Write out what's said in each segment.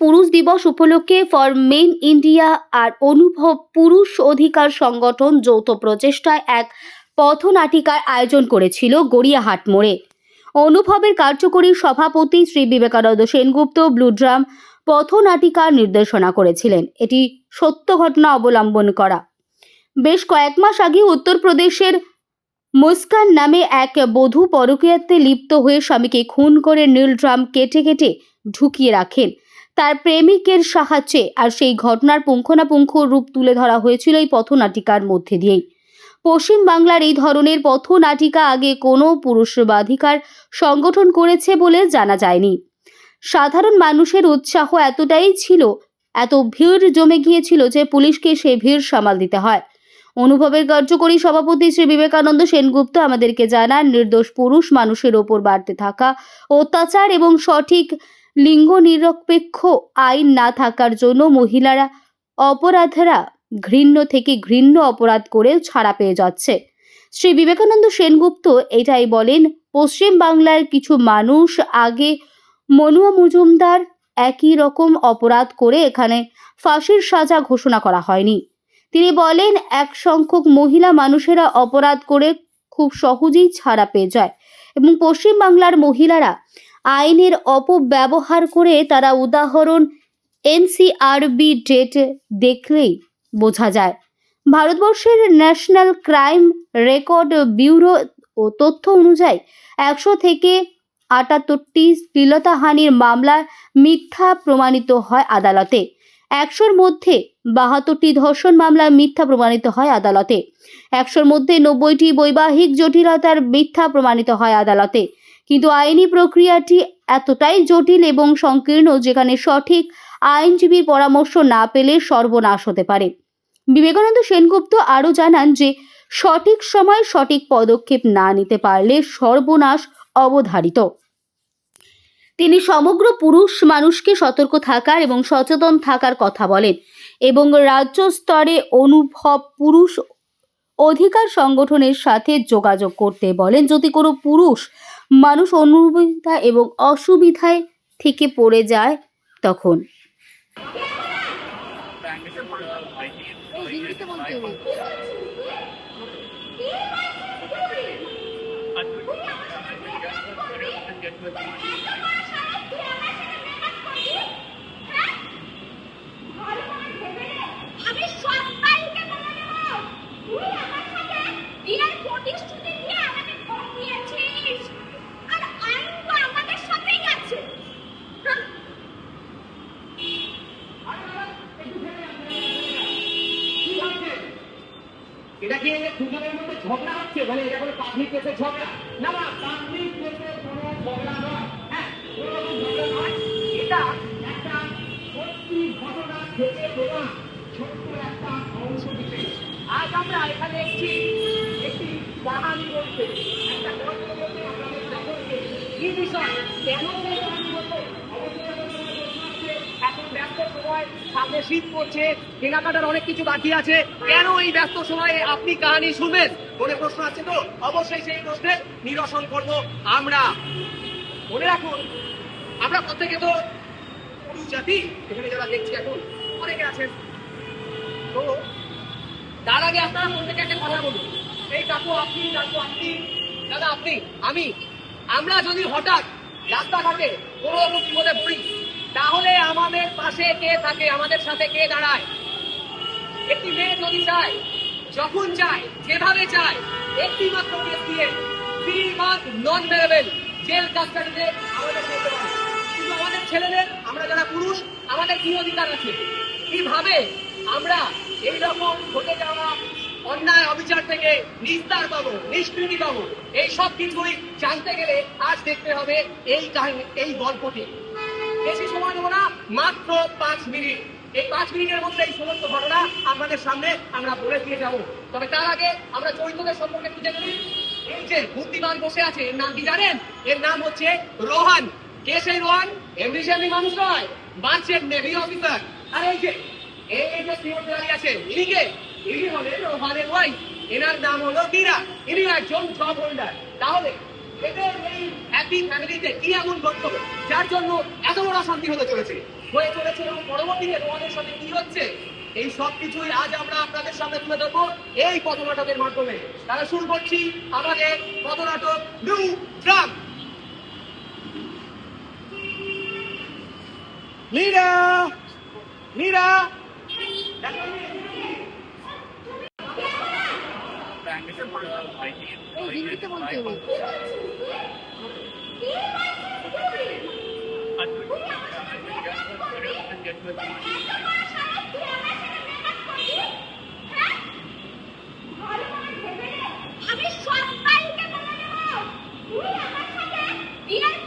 পুরুষ দিবস উপলক্ষে ফর মেন ইন্ডিয়া আর অনুভব পুরুষ অধিকার সংগঠন যৌথ প্রচেষ্টায় এক পথনাটিকার আয়োজন করেছিল গড়িয়াহাট মোড়ে। অনুভবের কার্যকরী সভাপতি শ্রী বিবেকানন্দ সেনগুপ্ত ব্লু ড্রাম পথনাটিকার নির্দেশনা করেছিলেন। এটি সত্য ঘটনা অবলম্বন করা। বেশ কয়েক মাস আগে উত্তরপ্রদেশের মুস্কান নামে এক বধূ পরকীয়াতে লিপ্ত হয়ে স্বামীকে খুন করে নীল ড্রাম কেটে কেটে ঢুকিয়ে রাখেন। তার প্রেমিকের সাহায্যে আর সেই ঘটনার পুঙ্খানুপুঙ্খ রূপ তুলে ধরা হয়েছিল এই পথনাটিকার মধ্যে দিয়েই। পশ্চিম বাংলার এই ধরনের পথনাটিকা আগে কোনো পুরুষবাধিকার সংগঠন করেছে বলে জানা যায়নি। সাধারণ মানুষের উৎসাহ এতটাই ছিল, এত ভিড় জমে গিয়েছিল যে পুলিশকে সে ভিড় সামাল দিতে হয়। অনুভবের কার্যকরী সভাপতি শ্রী বিবেকানন্দ সেনগুপ্ত আমাদেরকে জানান, নির্দোষ পুরুষ মানুষের ওপর বাড়তে থাকা অত্যাচার এবং সঠিক লিঙ্গ নিরপেক্ষ আইন না থাকার জন্য মহিলারা অপরাধেরা ঘৃণ্য থেকে ঘৃণ্য অপরাধ করেও ছাড়া পেয়ে যাচ্ছে। শ্রী বিবেকানন্দ সেনগুপ্ত এটাই বলেন, পশ্চিম বাংলার কিছু মানুষ আগে মনুয়া মজুমদার একই রকম অপরাধ করে এখানে ফাঁসির সাজা ঘোষণা করা হয়নি। তিনি বলেন, এক সংখ্যক মহিলা মানুষেরা অপরাধ করে খুব সহজেই ছাড়া পেয়ে যায় এবং পশ্চিম বাংলার মহিলারা আইনের অপব্যবহার করে তারা উদাহরণ এনসিআরবি ডেট দেখলেই বোঝা যায়। ভারতবর্ষের ন্যাশনাল ক্রাইম রেকর্ড ব্যুরো ও তথ্য অনুযায়ী একশো থেকে আটাত্তরটি শ্লীলতাহানির মামলা মিথ্যা প্রমাণিত হয় আদালতে। একশোর মধ্যে বাহাত্তরটি ধর্ষণ মামলা মিথ্যা প্রমাণিত হয় আদালতে। একশোর মধ্যে নব্বইটি বৈবাহিক জটিলতার মিথ্যা প্রমাণিত হয় আদালতে। কিন্তু আইনি প্রক্রিয়াটি এতটাই জটিল এবং সংকীর্ণ যেখানে সঠিক আইনজীবীর পরামর্শ না পেলে সর্বনাশ হতে পারে। বিবেকানন্দ সেনগুপ্ত আরও জানান যে, সঠিক সময় সঠিক পদক্ষেপ না নিতে পারলে সর্বনাশ অবধারিত। তিনি সমগ্র পুরুষ মানুষকে সতর্ক থাকার এবং সচেতন থাকার কথা বলেন এবং রাজ্য স্তরে অনুভব পুরুষ অধিকার সংগঠনের সাথে যোগাযোগ করতে বলেন। যদি কোনো পুরুষ মানুষ অনুবিধা এবং অসুবিধায় থেকে পড়ে যায় তখন। হ্যাঁ, এটা দুজনের মধ্যে ঝগড়া হচ্ছে মানে এটা কোনো পাবলিক প্লেসের ঝগড়া? না না, পাবলিক প্লেসের কোনো ঝগড়া নয়। হ্যাঁ কোনো রকম নয়। এটা একটা সত্যি ঘটনা থেকে দেওয়া ছোট্ট একটা অংশ বিশেষ আজ আমরা এখানে একটি একটি কাহানি বলতে, একটা গল্প বিষয় কেন সেই কাহানি বলব অবশ্যই আমাদের মনে প্রশ্ন আসছে, এখন ব্যস্ত সামনে শীত পড়ছে, কেনাকাটার অনেক কিছু বাকি আছে। কেন এই ব্যস্ত সময়ে আপনি কাহানি শুনবেন? মনে প্রশ্ন আছে তো? অবশ্যই সেই প্রশ্নের নিরসন করব আমরা। মনে রাখুন, আমরা প্রত্যেকে তো পুরুষ জাতি, এখানে যারা দেখছি এখন, অনেকে আছেন। তো তার আগে আপনারা প্রত্যেকে একটা কথা বলুন। এই কাকু, আপনি কাকু, আপনি, দাদা, আপনি, আমি, আমরা যদি হঠাৎ রাস্তাঘাটে কোনো রকম বিপদে পড়ি তাহলে আমাদের পাশে কে থাকে? আমাদের সাথে কে দাঁড়ায়? একটি মেয়ে যদি চায়, যখন চায়, যেভাবে চায় একটি মাত্র কেস দিয়ে three month non bailable jail কাস্টাডিতে আমাদের কিন্তু আমাদের ছেলেদের, আমরা যারা পুরুষ, আমাদের কি অধিকার আছে? কীভাবে আমরা এই রকম ঘটে যাওয়া, অন্যায় অবিচার থেকে নিস্তার পাবো, নিষ্কৃতি পাবো? এই সব কিছুই জানতে গেলে আজ দেখতে হবে এই কাহিনী, এই গল্পটি। বেশি সময় নেব না, মাত্র পাঁচ মিনিট। এই পাঁচ মিনিটের মধ্যে এই সমস্ত ঘটনা আপনাদের সামনে আমরা বলে দিয়ে যাব। তবে তার আগে আমরা চরিত্রদের সম্পর্কে জেনে নিই। এই যে বুদ্ধিমান বসে আছে, এর নাম কি জানেন? এর নাম হচ্ছে রোহান। কে সেই রোহান? এমনি সেমনি মানুষ নয় বাঁচের নেভি অফিসার আর এই যে এই যে সিওর দাঁড়িয়ে আছে, ইনি কে? ইনি হলেন রোহানের ওয়াইফ এনার নাম হলো মীরা ইনি একজন জব হোল্ডার তাহলে এদের এই ফ্যামিলিতে কি এমন বক্তব্য? যার জন্য এত বড় অশান্তি হতে চলেছে। হয়ে চলেছে এবং পরবর্তীতে তোমাদের সাথে কি হচ্ছে? এই সব কিছুই আজ আমরা আপনাদের সামনে তুলে ধরবো এই পথনাটকের মাধ্যমে। তারা শুরু করছি আমাদের পথনাটক নিউ ড্রাম নীরা! নীরা! আমি সবাইকে বলে দেবো তুই আমার সাথে বিয়ের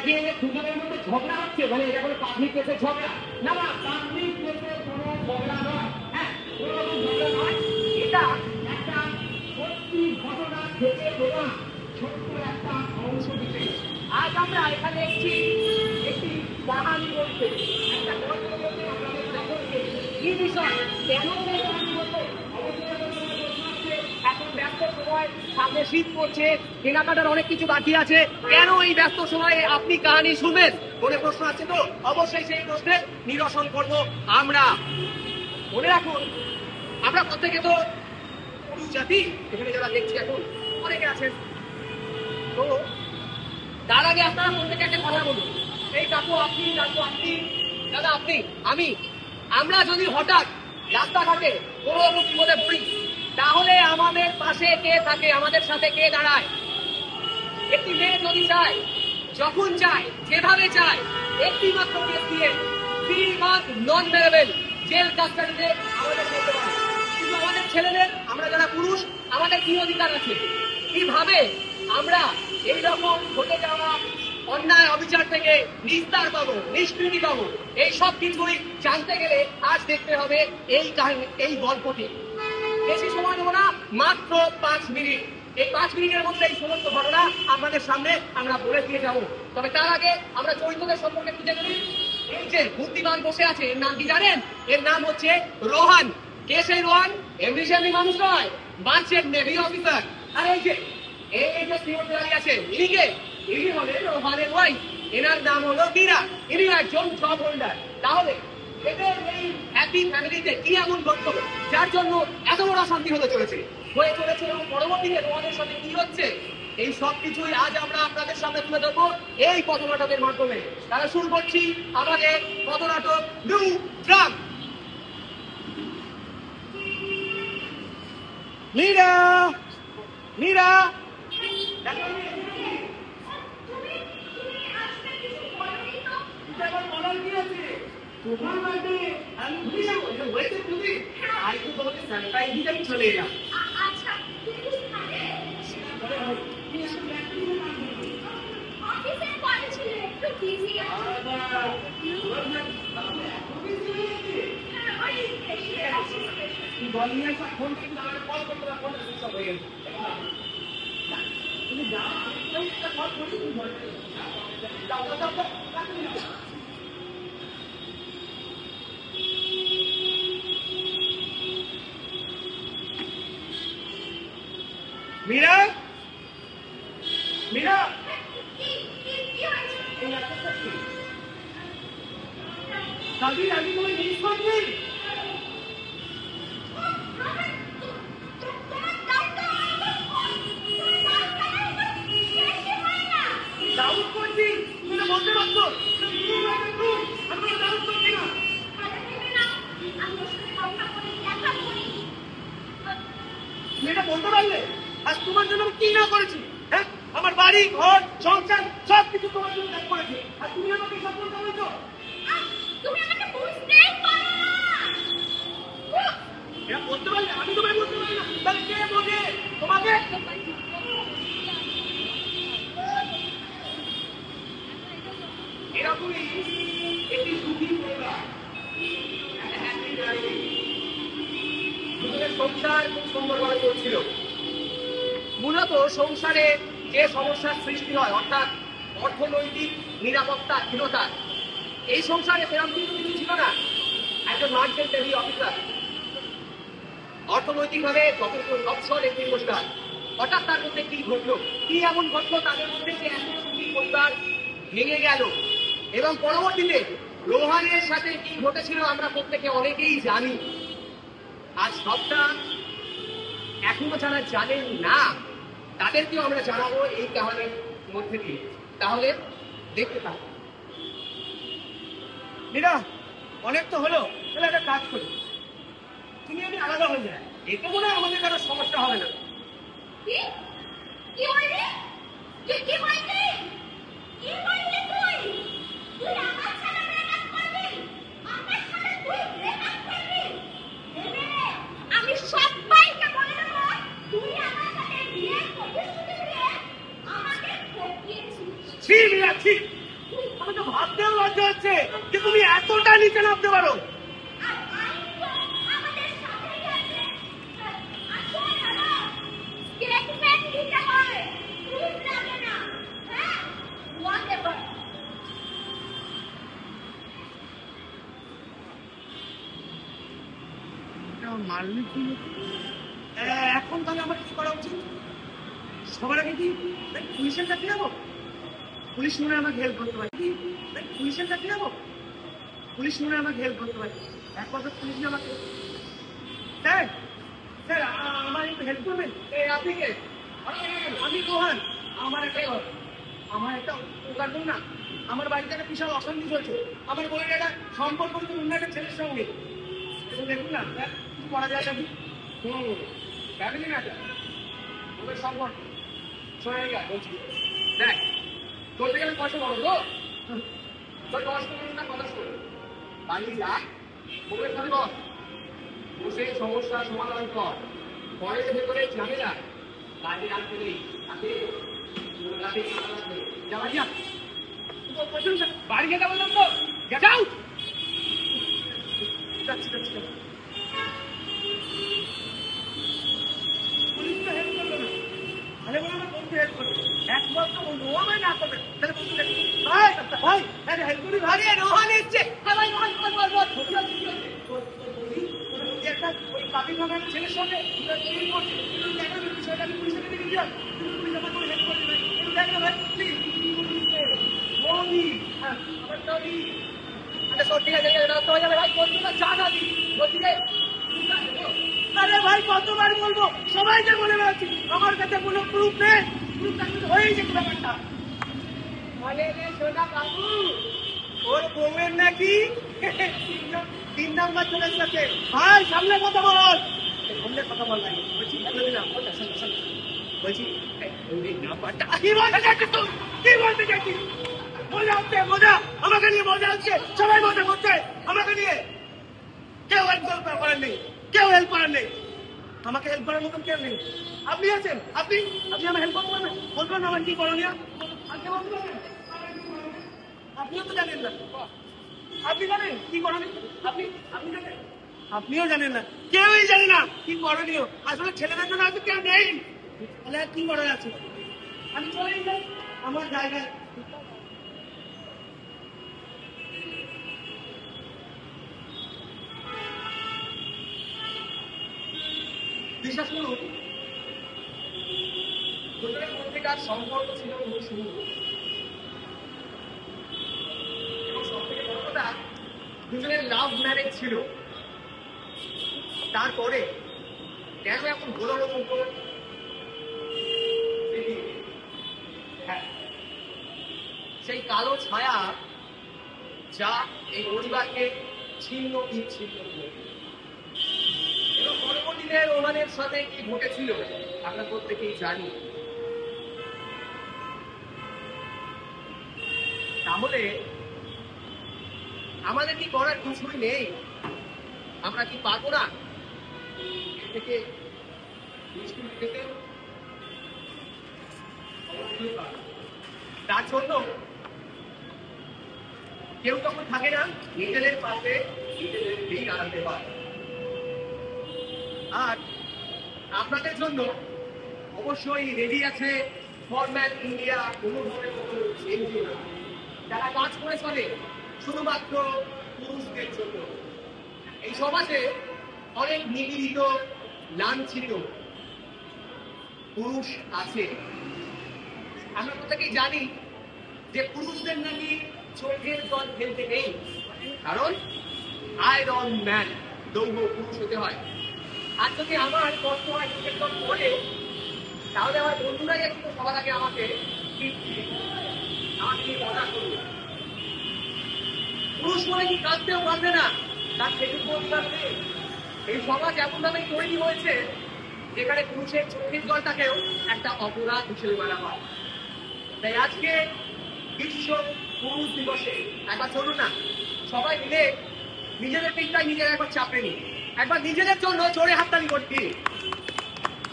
এটা কি দুজনের মধ্যে ঝগড়া হচ্ছে মানে এটা কোনো পাবলিক প্লেসের ঝগড়া। না না, পাবলিক প্লেসের কোনো ঝগড়া নয়। হ্যাঁ কোনো নয়। এটা একটা সত্যি ঘটনা থেকে দেওয়া ছোট্ট একটা অংশ বিশেষ আজ আমরা এখানে একটি একটি কাহানি বলতে, একটা বলতে আপনাদের। কি বিষয় কেন সেই কাহানি বলব অবশ্যই আপনাদের মনে প্রশ্ন আসছে, এখন ব্যস্ত সামনে শীত পড়ছে, কেনাকাটার অনেক কিছু বাকি আছে। কেন এই ব্যস্ত সময়ে? আপনি কাহানি শুনবেন? মনে প্রশ্ন আছে তো? অবশ্যই সেই প্রশ্নের নিরসন করব আমরা। মনে রাখুন, আমরা প্রত্যেকে তো পুরুষ জাতি, এখানে যারা দেখছি এখন, অনেকে আছেন। তো তার আগে আপনারা প্রত্যেকে একটা কথা বলুন। এই কাকু আপনি কাকু আপনি, দাদা আপনি, আমি। আমরা যদি হঠাৎ রাস্তাঘাটে কোনো রকম বিপদে পড়ি তাহলে আমাদের পাশে কে থাকে? আমাদের সাথে কে দাঁড়ায়? একটি মেয়ে যদি চায়, যখন চায়, যেভাবে চায় একটি মাত্র কেস দিয়ে three month non bailable jail কাস্টাডিতে আমাদের বলতে পারে। কিন্তু আমাদের ছেলেদের, আমরা যারা পুরুষ, আমাদের কি অধিকার আছে? কীভাবে আমরা এই রকম ঘটে যাওয়া অন্যায় অবিচার থেকে নিস্তার পাবো, নিষ্কৃতি পাবো? এই সব কিছুই জানতে গেলে আজ দেখতে হবে এই কাহিনী, এই গল্পটি। বেশি সময় নেব না, মাত্র পাঁচ মিনিট। এই পাঁচ মিনিটের মধ্যে এই সমস্ত ঘটনা আপনাদের সামনে আমরা বলে দিয়ে যাব। তবে তার আগে আমরা চরিত্রদের সম্পর্কে একটু জেনে এই যে বুদ্ধিমান বসে আছে, এর নাম কি জানেন? এর নাম হচ্ছে রোহান। কে সেই রোহান? এমনি মানুষ নয় বাঞ্চের নেভি অফিসার। আর এই যে এই যে সিওর দাঁড়িয়ে আছে, ইনি কে? ইনি হলেন রোহানের ওয়াইফ এনার নাম হলো মীরা। ইনি একজন জব হোল্ডার তাহলে হ্যাপি ফ্যামিলিতে কি এমন বক্তব্য যার জন্য এত বড় অশান্তি হতে চলেছে। হয়ে চলেছে এবং পরবর্তীতে তোমাদের সাথে কি হচ্ছে? এই সব কিছুই আজ আমরা আপনাদের সামনে তুলে ধরবো এই পথনাটকের মাধ্যমে। তারা শুরু করছি আমাদের পথনাটক নিউ ড্রাম নীরা! নীরা! তোমার বাড়িতে আমি ভুলে যাব এটা হয়েছে তুমি আই তো তোমাকে সারপ্রাইজ দিতে আমি চলে এলাম আচ্ছা তুই কি খাবে অফিসে কল ছিল একটু বিজি আছে হ্যাঁ, ওই special, office special। ফোন কিন্তু আমাকে কল করতে না ফোন সব হয়ে গেছে তুমি যাও আমি একটা কল করি তুমি ঘরে যাও যাও যাও যাও রাখুন না। মীরা? মীরা? কালকে আমি তোমায় মিস করছি ডাউট করছি। তুমি তো বলতে পারছ। তুমি তুমি? আমি ডাউট করছি না তুমি বলতে পারলে? তোমার জন্য আমি কি না করেছি? হ্যাঁ? আমার বাড়ি ঘর সংসার সব কিছু তোমার জন্য ত্যাগ করেছি। আর তুমি আমাকে সব বলতে বলছো এটা বলতে পারলে আমি তোমায় বলতে পারি না। তাহলে কে বোঝে? তোমাকে? এরকমই একটি সুখী পরিবার একটা happy family। সংসার খুব সুন্দরভাবে চলছিল। মূলত সংসারে যে সমস্যার সৃষ্টি হয়, অর্থাৎ অর্থনৈতিক নিরাপত্তাহীনতা এই সংসারে সেরকম কিন্তু কিছু ছিল না। একজন মার্চেন্ট নেভি অফিসার অর্থনৈতিকভাবে সচ্ছল একটি পরিবার। হঠাৎ তার মধ্যে কি ঘটলো? কি এমন ঘটলো তাদের মধ্যে যে এত সুখী পরিবার ভেঙে গেল? এবং পরবর্তীতে রোহানের সাথে কি ঘটেছিল আমরা প্রত্যেকে অনেকেই জানি। আর সবটা এখনও যারা জানেন না তাদেরকেও আমরা জানাব এই কাহানির মধ্যে দিয়ে। তাহলে দেখতে থাকুন। মীরা অনেক তো হলো। তাহলে একটা কাজ করি। তুমি আমি আলাদা হয়ে যায় এতে মনে হয় আমাদের কারও সমস্যা হবে না। কি? কি বললি কি কি বললি কি বললি তুই? তুই আমার সাথে ব্রেকআপ করবি? আমার সাথে তুই ব্রেকআপ করবি? আমি সবাইকে ছি মীরা ছি। ভাবতেও লজ্জা হচ্ছে তুমি এতটা নিচে নামতে পারো। মারলি কি এখন তাহলে আমার কি করা উচিত? সবার আগে কি পুলিশের কাছে যাব? পুলিশ মনে আমাকে হেল্প করতে পারে। দেখ, পুলিশের কাছে যাব? পুলিশ মনে আমাকে হেল্প করতে পারে। এক কথা পুলিশ না আমাকে। স্যার স্যার আমার একটু হেল্প করবেন? এই আপনি কে? আমি- রোহান। আমার একটা আমার একটা উপকার করুন না? আমার বাড়িতে একটা বিশাল অশান্তি চলছে। আমার বইয়ের একটা সম্পর্ক অন্য একটা ছেলের সঙ্গে। দেখুন না স্যার কিছু করা যায় নাকি? হুম ফ্যামিলি ম্যাটার ওদের সম্পর্ক। শোনা গেল দেখ থেকে আমি পয়সা পাবো তো তোর দশ পনেরো না কথা শোন। বাড়ি যা বউয়ের সাথে বস বসে সমস্যা সমাধান কর। ঘরের ভেতরে ঝামেলা। বাইরে রাখতে নেই। যা বাড়ি বাড়ি যেতে বললাম তো? আউট! যাচ্ছি যাচ্ছি। ছেলের সঙ্গে করছে বিষয়টা আমি পুলিশের কাছে দিয়ে পুলিশ আমার করে হেল্প করবে ভাই একটু দেখ না ভাই প্লিজ আরে ভাই, কতবার বলব? সবাইকে বলে বেড়াচ্ছি। আমার কাছে কোনো প্রুফ নেই। তো হয়েই ব্যাপারটা বলে রে সোনা বাবু ওর বউয়ের নাকি তিন নাম- নাম্বার চলে এসেছে। ভাই, সামনে কথা বল। সামনে কথা বল নাই বলছি বলছি ওই তুই? বলতে চাচ্ছিস মজা মজা। আমাকে নিয়ে মজা হচ্ছে। সবাই মজা করছে। আমাকে নিয়ে কেউ হেল্প করার নেই। কেউ হেল্প করার নেই। আমাকে হেল্প করার মতন কেউ নেই। আপনি আছেন? আপনি? আপনি আমার হেল্প করতে পারবেন? বলবেন আমার কি করণীয়? আপনিও তো জানেন না। আপনি জানেন? কি করণীয়? আপনি? আপনি জানেন? আপনিও জানেন না। কেউই জানে না কি করণীয়। আসলে ছেলেদের জন্য হয়তো কেউ তাহলে আর কি করার আছে? আমি চলে যাই। আমার জায়গায় বিশ্বাস করুন দুজনের মধ্যেকার সম্পর্ক ছিল সুন্দর এবং সব থেকে বড় কথা, দুজনের লাভ ম্যারেজ ছিল। তারপরে কেন এখন রকম করে হ্যাঁ। সেই কালো ছায়া যা এই পরিবারকে ছিন্ন বিচ্ছিন্ন করে পরবর্তীতে রোহানের সাথে কি ঘটেছিল? আমরা প্রত্যেকেই জানি। তাহলে আমাদের কি করার কিছুই নেই? আমরা কি পারব না? থেকে। তার জন্য কেউ তখন থাকে না, নিজেদের পাশে নিজেদের দিক আনতে পারে। আর আপনাদের জন্য অবশ্যই রেডি আছে ফরম্যান ইন্ডিয়া কোনো চেঞ্জ না। যারা কাজ করে চলে, শুধুমাত্র পুরুষদের জন্য। এই সমাজে অনেক নিপীড়িত লাঞ্ছিত পুরুষ আছে। আমরা প্রত্যেকেই জানি যে পুরুষদের নাকি চোখের জল ফেলতে নেই। কারণ আয়রন ম্যান দৌহ পুরুষ হতে হয়। আর যদি আমার কষ্ট হয় জল পড়ে তাহলে আমার বন্ধুরাই একটু সবার আগে আমাকে। আমাকে নিয়ে পুরুষ বলে কি কাঁদতেও পারবে না? তার সেটুকু অধিকার নেই। এই সমাজ এমন ভাবে তৈরি হয়েছে, যেখানে পুরুষের চোখের জলটাকেও একটা অপরাধ হিসেবে মানা হয়। তাই আজকে বিশ্ব পুরুষ দিবসে একবার চলুন না, সবাই মিলে নিজেদের পিঠটাই নিজেরা একবার চাপড়ে নি একবার নিজেদের জন্য জোরে হাততালি করছি।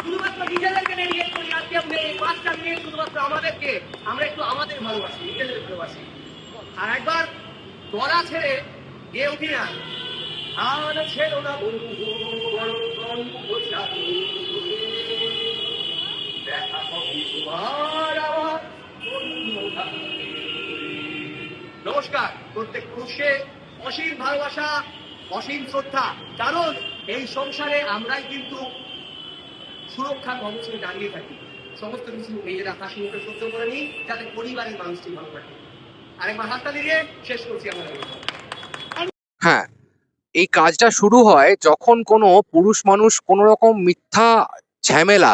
শুধুমাত্র নিজেদেরকে ডেডিকেট করি আজকে আপনি এই পাঁচটা মিনিট শুধুমাত্র আমাদেরকে। আমরা একটু আমাদের ভালোবাসি, নিজেদের ভালোবাসি। আর একবার গলা ছেড়ে উঠি না। আর ছেড়ো না বন্ধু নমস্কার, প্রত্যেক পুরুষকে অসীম ভালোবাসা অসীম শ্রদ্ধা। কারণ এই সংসারে আমরাই কিন্তু সুরক্ষার অবস্থায় দাঁড়িয়ে থাকি। সমস্ত কিছু নিজেরা হাসি মুখে সহ্য করে নিই, যাতে পরিবারের মানুষটি ভালো থাকে। আরেকবার হাততালি দিয়ে শেষ করছি আমার। হ্যাঁ এই কাজটা শুরু হয় যখন কোনো পুরুষ মানুষ কোনো রকম মিথ্যা ঝামেলা,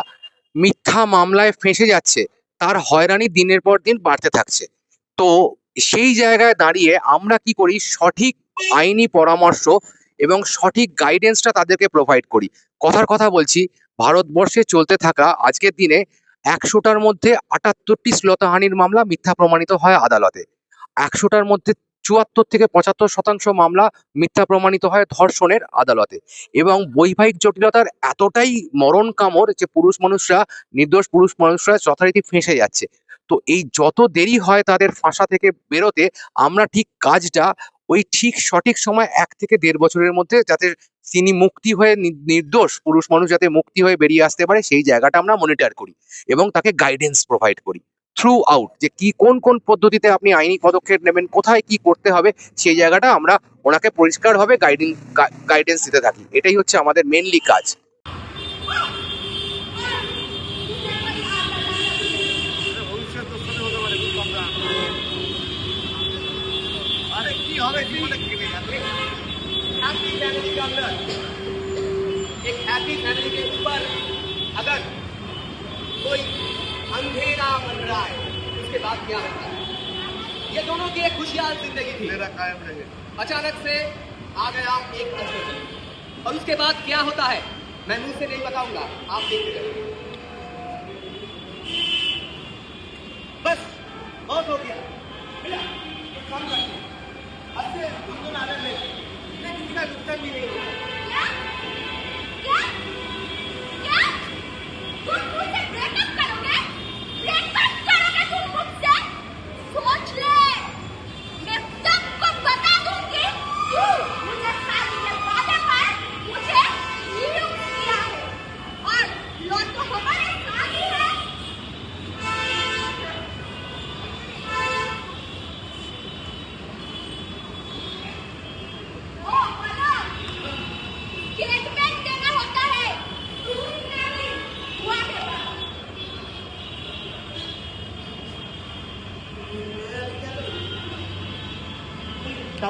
মিথ্যা মামলায় ফেঁসে যাচ্ছে, তার হয়রানি দিনের পর দিন বাড়তে থাকছে। তো সেই জায়গায় দাঁড়িয়ে আমরা কি করি? সঠিক আইনি পরামর্শ এবং সঠিক গাইডেন্সটা তাদেরকে প্রোভাইড করি। কথার কথা বলছি, ভারতবর্ষে চলতে থাকা আজকের দিনে একশোটার মধ্যে আটাত্তরটি শ্লতাহানির মামলা মিথ্যা প্রমাণিত হয় আদালতে। একশোটার মধ্যে চুয়াত্তর থেকে পঁচাত্তর শতাংশ মামলা মিথ্যা প্রমাণিত হয় ধর্ষণের আদালতে। এবং বৈবাহিক জটিলতার এতটাই মরণ কামড় যে পুরুষ মানুষরা, নির্দোষ পুরুষ মানুষরা যথারীতি ফেঁসে যাচ্ছে। তো এই যত দেরি হয় তাদের ফাঁসা থেকে বেরোতে, আমরা ঠিক কাজটা ওই ঠিক সঠিক সময় এক থেকে দেড় বছরের মধ্যে যাতে তিনি মুক্তি হয়ে নির্দোষ পুরুষ মানুষ যাতে মুক্তি হয়ে বেরিয়ে আসতে পারে, সেই জায়গাটা আমরা মনিটর করি এবং তাকে গাইডেন্স প্রোভাইড করি থ্রু আউট যে কি, কোন কোন পদ্ধতিতে আপনি আইনি পদক্ষেপ নেবেন, কোথায় কি করতে হবে, সেই জায়গাটা আমরা ওনাকে পরিষ্কারভাবে গাইডিং গাইডেন্স দিতে থাকি। এটাই হচ্ছে আমাদের মেনলি কাজ। हैप्पी फैमिली के अंदर एक हैप्पी फैमिली के ऊपर अगर कोई अंधेरा बन रहा है उसके बाद क्या होता है ये दोनों की एक खुशहाल ज़िंदगी थी मेरा कायम रहे। अचानक से आ गया एक अजनबी और उसके बाद क्या होता है? मैं मुँह से नहीं बताऊँगा। आप देखते रहो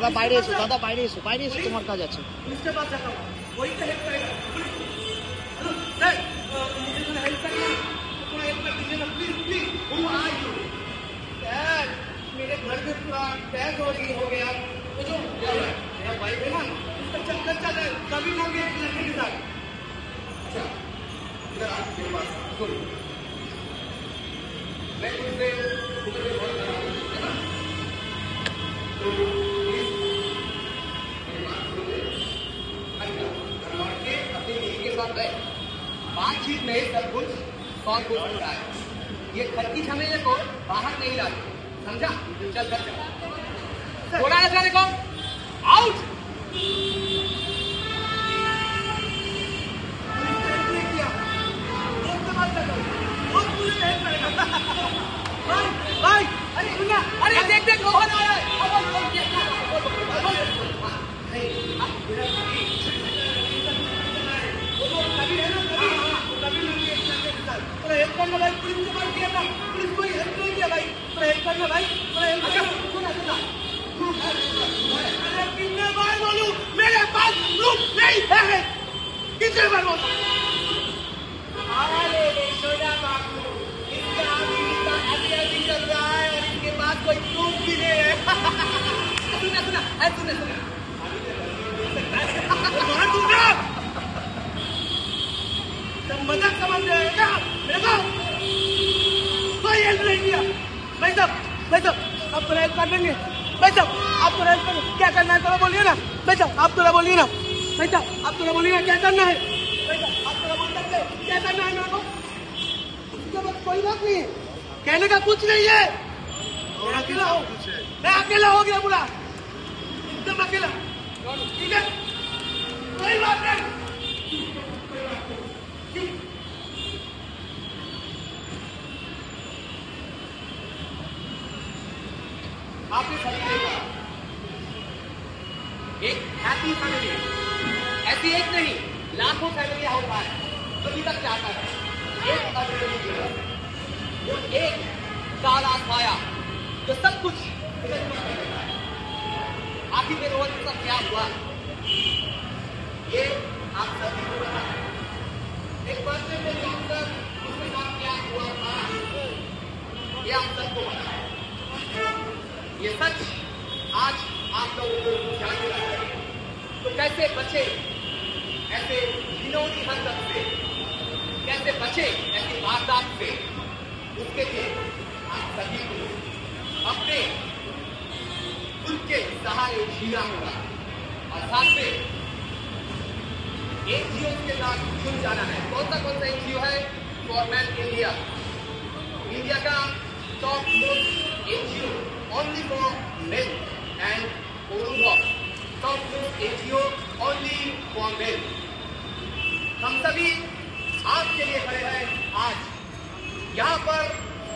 দাদা বাইরে এসো দাদা বাইরে এসো বাইরে এসো তোমার কাজ আছে उसके पास जाता हूँ वही तो हेल्प करेगा हेलो सर अ, मुझे थोड़ा हेल्प करना है। थोड़ा हेल्प कर दीजिए ना please please who are you sir मेरे घर में पूरा टैग हो गई हो गया वो जो मेरा भाई है ना उसका चक्कर चल रहा है कभी ना भी एक लड़के के साथ अच्छा इधर आ मेरे पास सुन मैं तुमसे तुम्हें बहुत बड़ा हूँ, है ना तो गए बातचीत में सब कुछ सॉल्व हो सकता है। ये घर की झमेले को बाहर नहीं लाते। समझा? चल घर चल। ऐसा ना हो क्या तो तो करना है ना भाई आप थोड़ा बोलिए ना भाई आप थोड़ा बोलिए ना क्या करना है क्या करना है है कहने का कुछ नहीं है अकेला हूँ मैं अकेला हो गया पूरा एकदम अकेला ठीक है? कोई बात नहीं। आपने सभी देखा एक हैप्पी फैमिली ऐसी एक नहीं, लाखों फैमिलियाँ होता है। सभी तक जाता है। एक जीवन जो एक काला साया जो सब कुछ आखिर में रोहन साथ क्या हुआ? ये आप सभी को है। एक पर्सन में डॉक्टर उसके साथ क्या हुआ था? ये आप सबको पता ये सच आज आप लोगों को जानना चाहिए तो कैसे बचे ऐसे घिनौनी हरकत से? कैसे बचे ऐसी वारदात से? उसके लिए आप सभी को अपने के सहारे जीना होगा और साथ में एनजीओ के साथ जुड़ जाना है कौन सा कौन सा एनजीओ है फॉरमैन इंडिया इंडिया का top most NGO only for men and अनुभव top most NGO only for men हम सभी आपके लिए खड़े हैं आज। यहाँ पर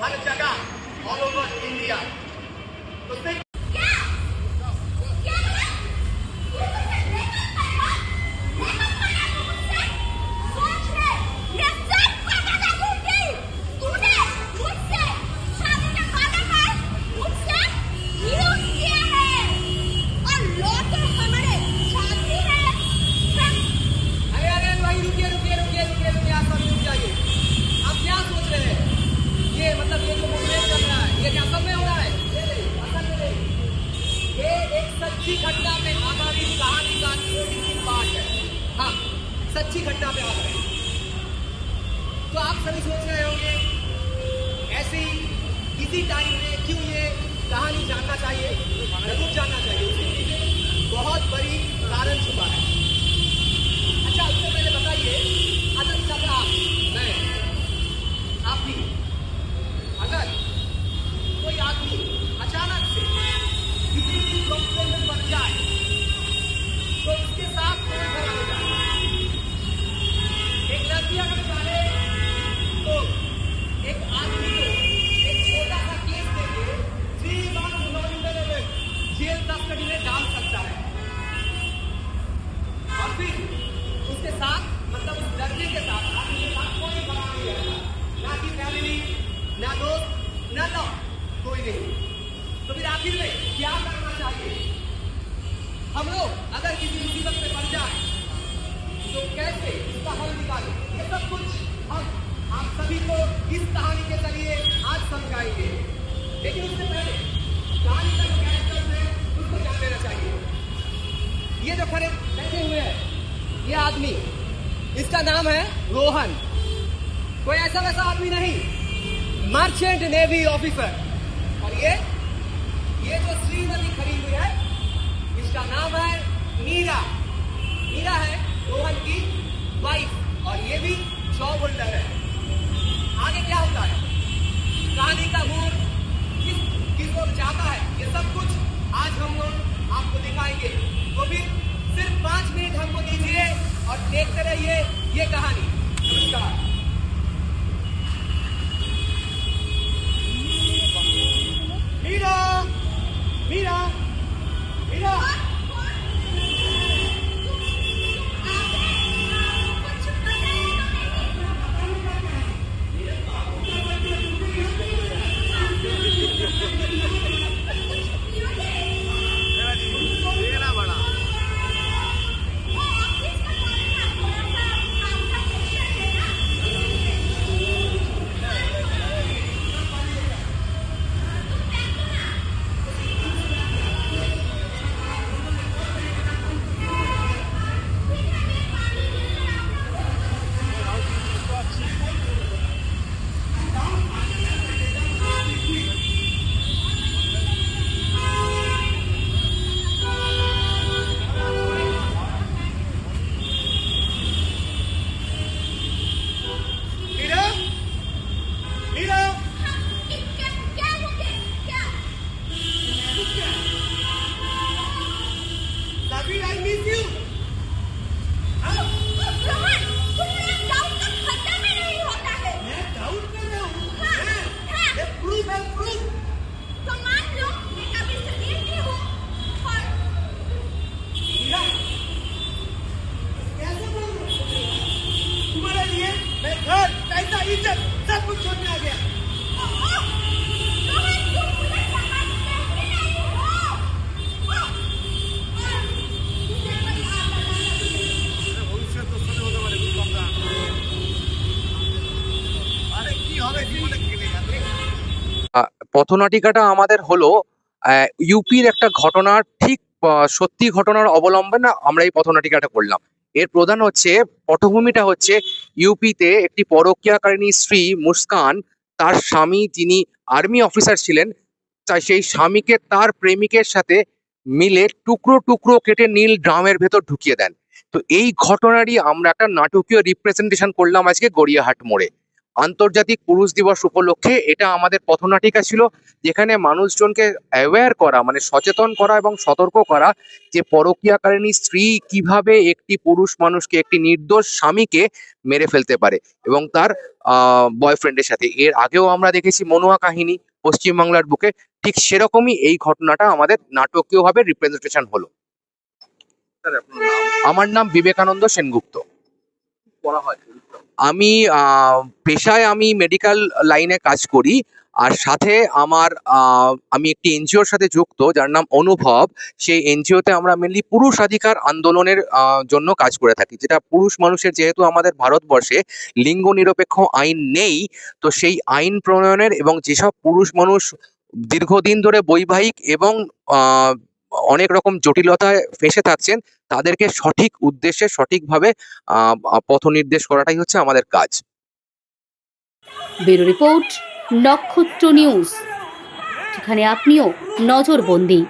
हर जगह ऑल ओवर इंडिया तो सिर्फ़ इसी टाइम में क्यों ये कहानी जानना चाहिए? ज़रूर जानना चाहिए। ना कोई नहीं। तो फिर आखिर में क्या करना चाहिए? हम लोग अगर किसी मुसीबत में पड़ जाए तो कैसे इसका हल निकालें? ये सब कुछ हम, आप सभी को इस कहानी के ज़रिए आज समझाएँगे। लेकिन उससे पहले कहानी का जो कैरेक्टर है, उसको जान लेना चाहिए। ये जो खड़े बैठे हुए हैं, ये आदमी। इसका नाम है रोहन। कोई ऐसा वैसा आदमी नहीं। मर्चेंट नेवी ऑफिसर और ये ये जो श्रीमती खड़ी हुई है, इसका नाम है मीरा। मीरा है रोहन की वाइफ और ये भी जॉब होल्डर है। आगे क्या होता है? कहानी का मूड, किस किस ओर जाता है? ये सब कुछ आज हम लोग आपको दिखाएँगे। तो फिर सिर्फ़ पाँच मिनट हमको दीजिए और देखते रहिए ये कहानी। नमस्कार। পথনাটিকাটা আমাদের হলো ইউপির একটা ঘটনার ঠিক সত্যি ঘটনার অবলম্বনে আমরা এই পথনাটিকাটা করলাম। এর প্রধান হচ্ছে, পটভূমিটা হচ্ছে ইউপিতে একটি পরকীয়াকারিণী স্ত্রী মুস্কান, তার স্বামী যিনি আর্মি অফিসার ছিলেন, তাই সেই স্বামীকে তার প্রেমিকের সাথে মিলে টুকরো টুকরো কেটে নীল ড্রামের ভেতর ঢুকিয়ে দেন। তো এই ঘটনারই আমরা একটা নাটকীয় রিপ্রেজেন্টেশন করলাম আজকে গড়িয়াহাট মোড়ে। আন্তর্জাতিক পুরুষ দিবস উপলক্ষে এটা আমাদের পথনাটিকা ছিল যেখানে মানুষজনকে অ্যাওয়্যার করা মানে সচেতন করা এবং সতর্ক করা যে পরকীয়াকারিণী স্ত্রী কীভাবে একটি পুরুষ মানুষকে একটি নির্দোষ স্বামীকে মেরে ফেলতে পারে এবং তার বয়ফ্রেন্ডের সাথে। এর আগেও আমরা দেখেছি মনোয়া কাহিনী পশ্চিমবাংলার বুকে ঠিক সেরকমই এই ঘটনাটা আমাদের নাটকীয়ভাবে রিপ্রেজেন্টেশন হলো। আমার নাম বিবেকানন্দ সেনগুপ্ত। আমি পেশায় আমি মেডিকেল লাইনে কাজ করি। আর সাথে আমার আমি একটি এনজিওর সাথে যুক্ত, যার নাম অনুভব। সেই এনজিওতে আমরা মেনলি পুরুষ অধিকার আন্দোলনের জন্য কাজ করে থাকি। যেটা পুরুষ মানুষের যেহেতু আমাদের ভারতবর্ষে লিঙ্গ নিরপেক্ষ আইন নেই, তো সেই আইন প্রণয়নের এবং যেসব পুরুষ মানুষ দীর্ঘদিন ধরে বৈবাহিক এবং অনেক রকম জটিলতায় ফেসে থাকছেন, তাদেরকে সঠিক উদ্দেশ্যে সঠিকভাবে পথ নির্দেশ করাটাই হচ্ছে আমাদের কাজ। রিপোর্ট, নক্ষত্র নিউজ। এখানে আপনিও নজরবন্দি।